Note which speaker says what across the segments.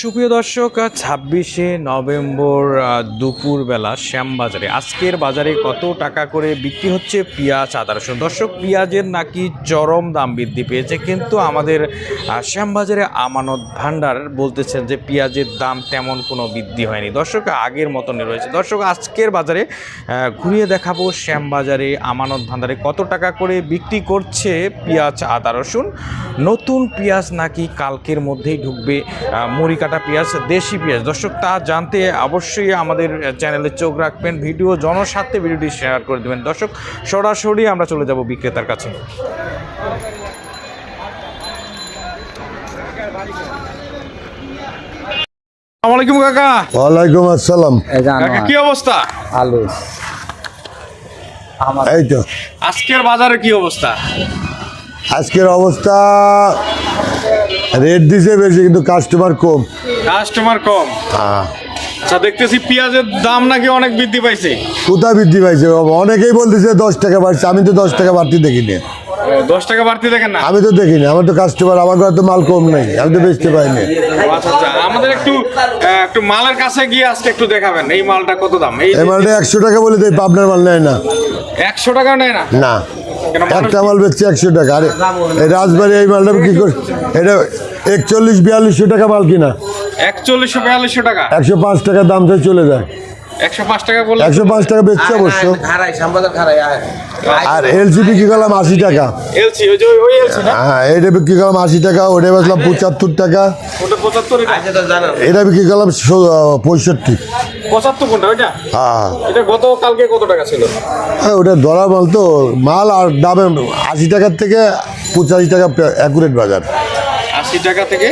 Speaker 1: সুপ্রিয় দর্শক, ছাব্বিশে নভেম্বর দুপুরবেলা শ্যামবাজারে। আজকের বাজারে কত টাকা করে বিক্রি হচ্ছে? পেঁয়াজ, আদা রসুন। দর্শক, পেঁয়াজের নাকি চরম দাম বৃদ্ধি পেয়েছে, কিন্তু আমাদের শ্যামবাজারে আমানত ভান্ডার বলতেছেন যে পেঁয়াজের দাম তেমন কোনো বৃদ্ধি হয়নি। দর্শক, আগের মতনই রয়েছে। দর্শক, আজকের বাজারে ঘুরিয়ে দেখাবো শ্যামবাজারে আমানত ভান্ডারে কত টাকা করে বিক্রি করছে পেঁয়াজ, আদা রসুন। নতুন পেঁয়াজ নাকি কালকের মধ্যেই ঢুকবে মুড়ি কাটা পেঁয়াজ দেশি পেঁয়াজ। দর্শক তা জানতে অবশ্যই আমাদের চ্যানেলে চোখ রাখবেন ভিডিও জনস্বার্থে ভিডিওটি শেয়ার করে দেবেন। দর্শক সরাসরি আমরা চলে যাব বিক্রেতার কাছে। আসসালামু কাকা।
Speaker 2: ওয়ালাইকুম আসসালাম।
Speaker 1: কাকা কি অবস্থা?
Speaker 3: আলু।
Speaker 2: এই তো।
Speaker 1: আজকের বাজারে কি অবস্থা?
Speaker 2: আজকের অবস্থা রেট দিছে বেশি কিন্তু কাস্টমার কম
Speaker 1: কাস্টমার কম
Speaker 2: হ্যাঁ।
Speaker 1: আচ্ছা দেখতেছি পেঁয়াজের দাম নাকি অনেক বৃদ্ধি পাইছে
Speaker 2: কোথায় বৃদ্ধি পাইছে বাবা? অনেকেই বলতেছে দশ টাকা বাড়ছে আমি তো দশ টাকা বাড়তি দেখিনি
Speaker 1: দশ টাকা বাড়তি দেখেন না?
Speaker 2: আমি তো দেখিনি আমার তো কাস্টমার আমার ঘরে তো মাল কম নেই আমি তো বেচতে
Speaker 1: আচ্ছা আচ্ছা আমাদের একটু একটু মালের কাছে গিয়ে আজকে একটু দেখাবেন এই মালটা কত দাম? এই
Speaker 2: এই মালটা একশো টাকা বলে দেয় পাবনার মাল নেয় না।
Speaker 1: একশো টাকা নেয় না?
Speaker 2: না। একটা মাল বেচছে একশো টাকা আরে এই রাজবাড়ি এই মালটা কি করে এটা একচল্লিশ বিয়াল্লিশশো টাকা মাল কিনা।
Speaker 1: একচল্লিশশো বিয়াল্লিশশো টাকা?
Speaker 2: একশো পাঁচ টাকা দাম থেকে চলে যায়।
Speaker 1: একশো পাঁচ টাকা বলে
Speaker 2: একশো পাঁচ টাকা বেচছে অবশ্য।
Speaker 3: খারাই সম্পাদক খারাই আয়।
Speaker 2: আর এলসি বিক্রি করলাম আশি টাকা।
Speaker 1: এলসি ওই যে ওই- ওই এলসি না?
Speaker 2: হ্যাঁ এটা বিক্রি করলাম আশি টাকা ওটা বেচলাম পঁচাত্তর টাকা।
Speaker 1: ওটা এটা
Speaker 3: আচ্ছা তো
Speaker 2: এটা বিক্রি করলাম
Speaker 1: কোনটা
Speaker 2: হ্যাঁ।
Speaker 1: এটা গত কালকে কত টাকা ছিল?
Speaker 2: হ্যাঁ, ওটা ধরা মাল তো। মাল আর দামে আশি টাকার থেকে পঁচাশি টাকা অ্যাকুরেট বাজার।
Speaker 1: আশি টাকা থেকে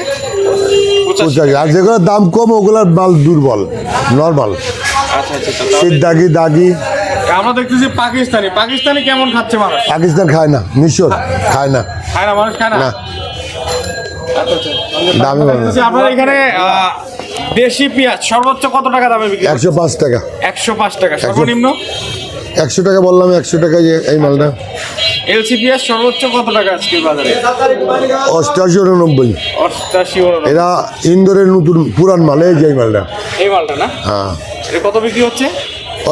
Speaker 1: পঁচাশি
Speaker 2: আর যেগুলোর দাম কম ওগুলোর মাল দুর্বল নর্মাল শীত দাগি দাগি।
Speaker 1: আমরা দেখতেছি পাকিস্তানি। পাকিস্তানি কেমন খাচ্ছে মানুষ?
Speaker 2: পাকিস্তান খায় না মিশর খায় না।
Speaker 1: খায় না মানুষ খায় না?
Speaker 2: না।
Speaker 1: আচ্ছা আচ্ছা
Speaker 2: দামি
Speaker 1: আপনার এখানে দেশি পেঁয়াজ সর্বোচ্চ কত টাকা দামে বিক্রি
Speaker 2: একশো পাঁচ টাকা।
Speaker 1: একশো পাঁচ টাকা সর্বনিম্ন?
Speaker 2: একশো টাকা বললাম একশো টাকা এই মালটা।
Speaker 1: এলসি পেঁয়াজ সর্বোচ্চ কত টাকা আজকে বাজারে?
Speaker 2: অষ্টাশি উননব্বই।
Speaker 1: অষ্টাশি
Speaker 2: এরা ইন্দোরের নতুন পুরান মাল এই যে এই মালটা।
Speaker 1: এই মালটা না?
Speaker 2: হ্যাঁ।
Speaker 1: এটা কত বিক্রি হচ্ছে?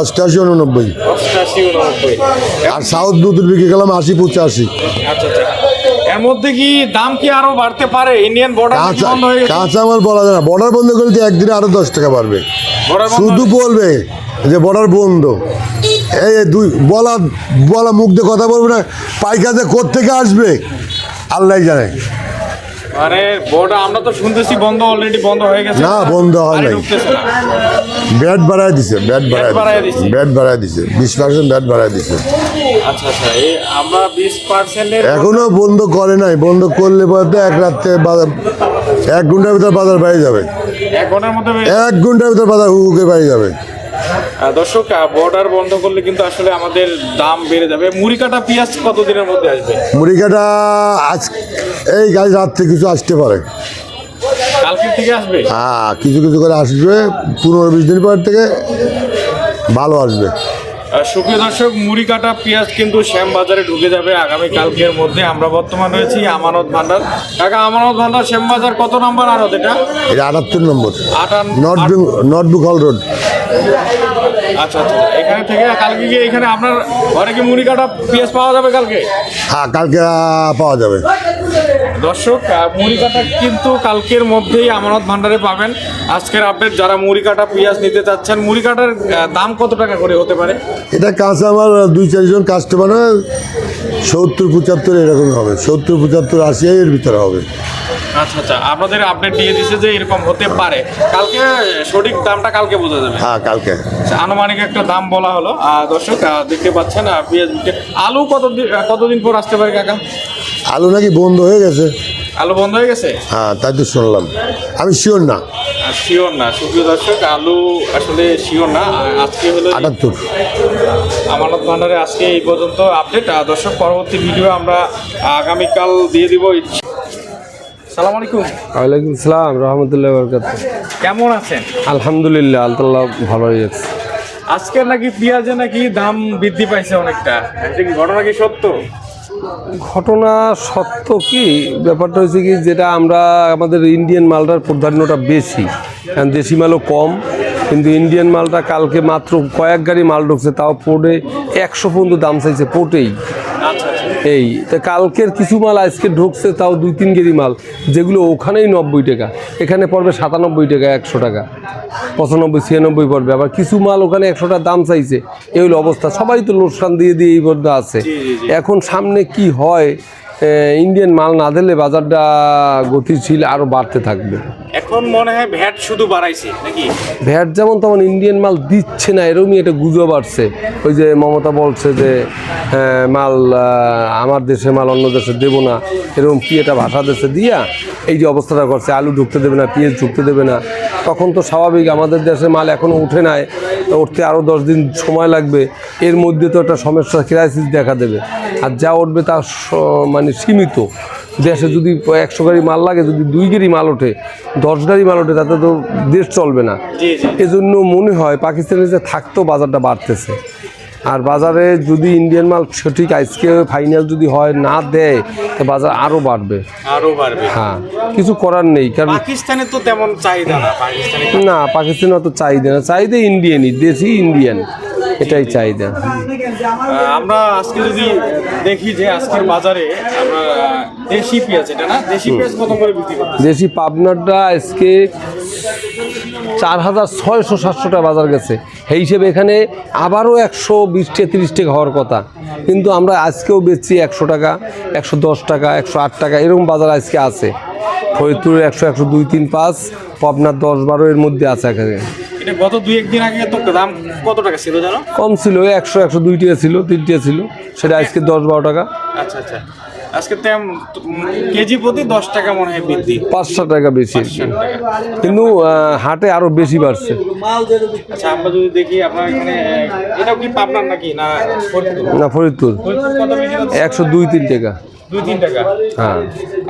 Speaker 2: অষ্টাশি উননব্বই।
Speaker 1: অষ্টাশি উননব্বই।
Speaker 2: আর সাউথ দুধের বিক্রি করলাম আশি পঁচাশি।
Speaker 1: আচ্ছা আচ্ছা। এর মধ্যে কি দাম কি আরও বাড়তে পারে? ইন্ডিয়ান বর্ডার বন্ধ হয়ে গেছে?
Speaker 2: কাঁচা মাল বলা যায় না। বর্ডার বন্ধ তো একদিনে আরও দশ টাকা বাড়বে। শুধু বলবে যে বর্ডার বন্ধ। এই দুই বলা বলা মুখ দিয়ে কথা বলবে না পাইকাতে থেকে আসবে? আল্লাহ জানে।
Speaker 1: বর্ডার আমরা তো শুনতেছি বন্ধ অলরেডি বন্ধ হয়ে গেছে।
Speaker 2: না, বন্ধ হয় নাই। ব্যাট বাড়ায় দিছে ব্যাট
Speaker 1: বাড়ায় দিছে।
Speaker 2: ব্যাট বাড়ায় দিছে বিশ পার্সেন্ট ব্যাট বাড়ায় দিছে।
Speaker 1: আচ্ছা আচ্ছা এই আমরা বিশ পার্সেন্টের
Speaker 2: এখনও বন্ধ করে নাই বন্ধ করলে পরে এক রাত্রে বাজার এক ঘণ্টার ভিতর বাজার বাইরে যাবে।
Speaker 1: এক ঘণ্টার মধ্যে
Speaker 2: এক ঘণ্টার ভিতর বাজার হুকে বাইরে যাবে।
Speaker 1: দর্শক বর্ডার বন্ধ করলে কিন্তু আসলে আমাদের দাম বেড়ে যাবে। মুড়ি কাটা পেঁয়াজ কতদিনের মধ্যে আসবে?
Speaker 2: মুড়ি কাটা আজ এই গাছ রাত্রে কিছু আসতে পারে।
Speaker 1: কালকে থেকে আসবে?
Speaker 2: হ্যাঁ কিছু কিছু করে আসবে পনেরো বিশ দিন পর থেকে ভালো আসবে।
Speaker 1: সুপ্রিয় দর্শক মুড়ি কাটা পেঁয়াজ কিন্তু শ্যাম বাজারে ঢুকে যাবে আগামী কালকের মধ্যে। আমরা বর্তমান রয়েছি আমানত ভান্ডার। কাকা আমানত ভান্ডার শ্যাম বাজার কত নম্বর আড়ত এটা?
Speaker 2: এটা আটাত্তর নম্বর। North Bengal north Bengal road.
Speaker 1: আচ্ছা আচ্ছা এখানে থেকে কালকে গিয়ে এখানে আপনার ঘরে কি মুড়ি কাটা পেঁয়াজ পাওয়া যাবে কালকে?
Speaker 2: হ্যাঁ কালকে পাওয়া যাবে।
Speaker 1: দর্শক মুড়ি কাটা কিন্তু কালকের মধ্যেই আমানত ভান্ডারে পাবেন। আজকের আপডেট যারা মুড়ি কাটা পেঁয়াজ নিতে চাচ্ছেন মুড়ি কাটার দাম কত টাকা করে হতে পারে?
Speaker 2: এটা কাঁচা আমার দুই চারজন কাস্টমার সত্তর পঁচাত্তর এরকম হবে। সত্তর পঁচাত্তর আশি এর ভিতরে হবে।
Speaker 1: আচ্ছা আচ্ছা আপনাদের আপডেট দিয়ে দিছে যে এরকম হতে পারে। কালকে সঠিক দামটা কালকে বোঝা যাবে।
Speaker 2: হ্যাঁ কালকে।
Speaker 1: আচ্ছা, আনুমানিক একটা দাম বলা হলো। দর্শক দেখতে পাচ্ছেন পেঁয়াজ আলু কত কতদিন পর আসতে পারে কাকা?
Speaker 2: আলু নাকি বন্ধ হয়ে গেছে?
Speaker 1: আলু বন্ধ হয়ে গেছে?
Speaker 2: হ্যাঁ তাই তো শুনলাম। আমি শিওর না।
Speaker 1: শিওর না। সুপ্রিয় দর্শক আলু আসলে শিওর না। আজকে হলো
Speaker 2: আটাত্তর।
Speaker 1: আমানত ভান্ডারে আজকে এই পর্যন্ত আপডেট দর্শক পরবর্তী ভিডিও আমরা আগামীকাল দিয়ে দিব। সালাম আলাইকুম।
Speaker 4: ওয়ালাইকুম সালাম রহমতুল্লাহ বরকাত।
Speaker 1: কেমন আছেন?
Speaker 4: আলহামদুলিল্লাহ আলতাল্লাহ ভালো হয়ে যাচ্ছে
Speaker 1: আজকে নাকি পেঁয়াজে নাকি দাম বৃদ্ধি পাইছে অনেকটা। ঘটনা কি সত্য?
Speaker 4: ঘটনা সত্য কি? ব্যাপারটা হচ্ছে কি, যেটা আমরা আমাদের ইন্ডিয়ান মালটার প্রাধান্যটা বেশি। কারণ দেশি মালও কম, কিন্তু ইন্ডিয়ান মালটা কালকে মাত্র কয়েক গাড়ি মাল ঢুকছে, তাও পোর্টে একশো পর্যন্ত দাম চাইছে পোর্টেই এই তা কালকের কিছু মাল আজকে ঢুকছে তাও দুই তিন কেজি মাল যেগুলো ওখানেই নব্বই টাকা এখানে পড়বে সাতানব্বই টাকা একশো টাকা পঁচানব্বই ছিয়ানব্বই পড়বে আবার কিছু মাল ওখানে একশো টাকা দাম চাইছে এই হলো অবস্থা সবাই তো লোকসান দিয়ে দিয়ে এই পর্যন্ত আছে। এখন সামনে কি হয় ইন্ডিয়ান মাল না দিলে বাজারটা গতিশীল আরও বাড়তে থাকবে।
Speaker 5: এখন মনে হয় ভ্যাট শুধু বাড়াইছে নাকি?
Speaker 4: ভ্যাট যেমন তেমন ইন্ডিয়ান মাল দিচ্ছে না এরকমই একটা গুজব আসছে। ওই যে মমতা বলছে যে মাল আমার দেশে মাল অন্য দেশে দেবো না এরকম কি এটা ভাষা দেশে দিয়া এই যে অবস্থাটা করছে আলু ঢুকতে দেবে না পেঁয়াজ ঢুকতে দেবে না তখন তো স্বাভাবিক আমাদের দেশে মাল এখনও উঠে নাই উঠতে আরও দশ দিন সময় লাগবে এর মধ্যে তো একটা সমস্যা ক্রাইসিস দেখা দেবে। আর যা উঠবে তা মানে সীমিত। দেশে যদি একশো গাড়ি মাল লাগে যদি দুই গাড়ি মাল ওঠে দশ গাড়ি মাল ওঠে তাতে তো দেশ চলবে না। এজন্য মনে হয় পাকিস্তানে যে থাকতো বাজারটা বাড়তেছে আর বাজারে যদি ইন্ডিয়ান মাল সঠিক আজকে ফাইনাল যদি হয় না দেয় তো বাজার আরও বাড়বে।
Speaker 5: আরও বাড়বে।
Speaker 4: হ্যাঁ কিছু করার নেই কারণ
Speaker 5: পাকিস্তানে তো তেমন চাহিদা না পাকিস্তানে
Speaker 4: না পাকিস্তান অত চাহিদা না। চাহিদা ইন্ডিয়ানই দেশি ইন্ডিয়ান এটাই চাহিদা।
Speaker 5: আমরা আজকে যদি দেখি যে আজকের বাজারে আমরা দেশি পেঁয়াজ এটা না? দেশি পেঁয়াজ কত করে বিক্রি
Speaker 4: দেশি পাবনারটা আজকে চার হাজার ছয়শো সাতশোটা বাজার গেছে। সেই হিসেবে এখানে আবারও একশো বিশ টাকা তিরিশ টাকা হওয়ার কথা। কিন্তু আমরা আজকেও বেচছি একশো টাকা একশো দশ টাকা একশো আট টাকা এরকম বাজার আজকে আছে। ফরিদপুরের একশো একশো দুই তিন পাঁচ পাবনার দশ বারো এর মধ্যে আছে এখানে।
Speaker 5: গত দুই একদিন আগে তো দাম কত টাকা ছিল জানো?
Speaker 4: কম ছিল একশো একশো দুই টাকা ছিল তিন টাকা ছিল। সেটা আজকে দশ বারো টাকা।
Speaker 5: আচ্ছা আচ্ছা। আজকে তেম কেজি প্রতি দশ টাকা মনে হয় বৃদ্ধি।
Speaker 4: পাঁচশো টাকা বেশি। কিন্তু হাটে আরও বেশি বাড়ছে।
Speaker 5: আচ্ছা আমরা যদি দেখি আপনার এখানে এটাও কি পাবনার নাকি না ফরিদপুর?
Speaker 4: না? একশো দুই তিন টাকা।
Speaker 5: দুই তিন টাকা?
Speaker 4: হ্যাঁ।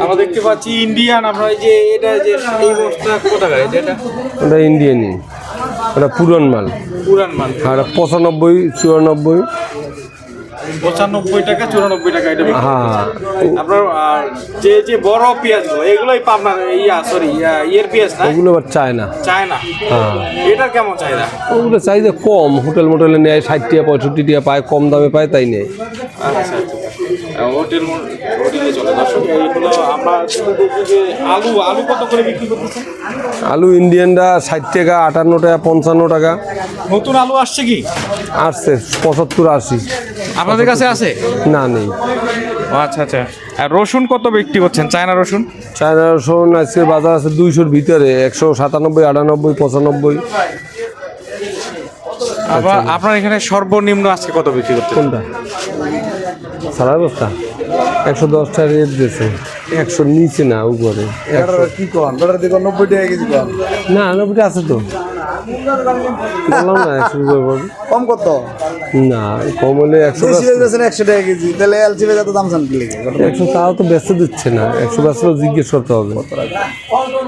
Speaker 5: আমরা দেখতে পাচ্ছি ইন্ডিয়ান আমরা যে এটা যে এই বস্তা এটা?
Speaker 4: ওটা ইন্ডিয়ানই ওটা পুরান মাল।
Speaker 5: পুরান মাল।
Speaker 4: আর পঁচানব্বই চুরানব্বই।
Speaker 5: পঁচানব্বই টাকা চুরানব্বই টাকা এটা
Speaker 4: হ্যাঁ।
Speaker 5: আপনার যে যে বড় পেঁয়াজগুলো এগুলোই পাবনার ইয়া সরি ইয়ের পেঁয়াজ না?
Speaker 4: ওগুলো আবার চায় না
Speaker 5: চায় না
Speaker 4: হ্যাঁ।
Speaker 5: এটার কেমন চাহিদা?
Speaker 4: ওগুলো চাহিদা কম হোটেল মোটেলে নেয় ষাট টাকা পঁয়ষট্টি টাকা পায় কম দামে পায় তাই নেয়।
Speaker 5: আচ্ছা আচ্ছা। হোটেল হোটেলে চলে। দর্শক এইগুলো আমরা দেখি যে আলু আলু কত করে বিক্রি করতেছেন?
Speaker 4: আলু ইন্ডিয়ানটা ষাট টাকা আটান্ন টাকা পঞ্চান্ন টাকা।
Speaker 5: নতুন আলু আসছে কি?
Speaker 4: আসছে পঁচাত্তর আশি।
Speaker 5: আপনাদের কাছে আছে?
Speaker 4: না নেই।
Speaker 5: আচ্ছা আচ্ছা। আর রসুন কত বিক্রি করছেন? চায়না রসুন?
Speaker 4: চায়না রসুন আজকের বাজার আছে দুইশোর ভিতরে একশো সাতানব্বই আটানব্বই পঁচানব্বই।
Speaker 5: আবার আপনার এখানে সর্বনিম্ন আজকে কত বিক্রি করতেন
Speaker 4: কোনটা? সারা বস্তা একশো দশ টাকা রেট দিয়েছে। একশো নিচে না উপরে।
Speaker 3: কি নব্বই টাকা কেজি
Speaker 4: না নব্বইটা আছে তো। বললাম না একশো
Speaker 3: কম কত?
Speaker 4: না কম হলে একশো
Speaker 3: একশো টাকা কেজি। তাহলে এলসি দাম চান
Speaker 4: একশো তাও তো ব্যস্ত দিচ্ছে না। একশো ব্যস্ত জিজ্ঞেস করতে হবে।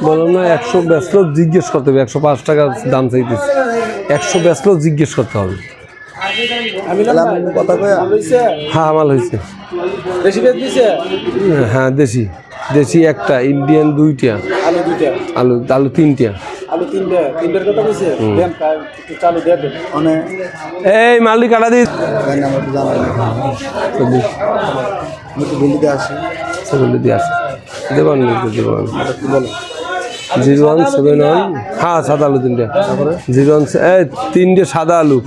Speaker 4: বললাম না একশো ব্যস্ত জিজ্ঞেস করতে হবে। একশো পাঁচ টাকা দাম চাইতেছে। একশো ব্যস্ত জিজ্ঞেস করতে হবে।
Speaker 3: কথা কয়া।
Speaker 4: হ্যাঁ আমার হয়েছে
Speaker 3: দেশি বেচ দিছে?
Speaker 4: হ্যাঁ দেশি। দেশি একটা ইন্ডিয়ান দুইটা।
Speaker 3: আলু দুইটা।
Speaker 4: আলু আলু তিনটা।
Speaker 3: আলু তিনটা। তিনটার কথা কইছে? দেন কা- একটু চালু দিয়ে দেন
Speaker 4: এই কাটা দিস। দেবান দেবান। Zero one seven one. হ্যাঁ সাদা আলু তিনটে। জিরো ওয়ান এই তিনটে সাদা আলু।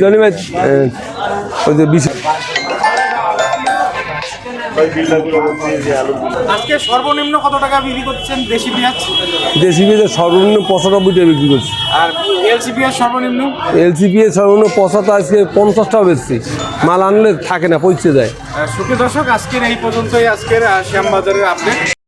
Speaker 4: জনি ভাই ওই যে বিশ
Speaker 5: আজকে সর্বনিম্ন কত টাকা বিক্রি করছেন দেশি পেঁয়াজ?
Speaker 4: দেশি পেঁয়াজের সর্বনিম্ন পঁচানব্বই টাকা বিক্রি করছি।
Speaker 5: আর এলসি পেঁয়াজ সর্বনিম্ন?
Speaker 4: সর্বনিম্ন পঁচাত্তর আজকে পঞ্চাশ টাকা বেচছি। মাল আনলে থাকে না পৌঁছে যায়।
Speaker 5: সুখী দর্শক আজকের এই পর্যন্তই। আজকের শ্যামবাজারের আপডেট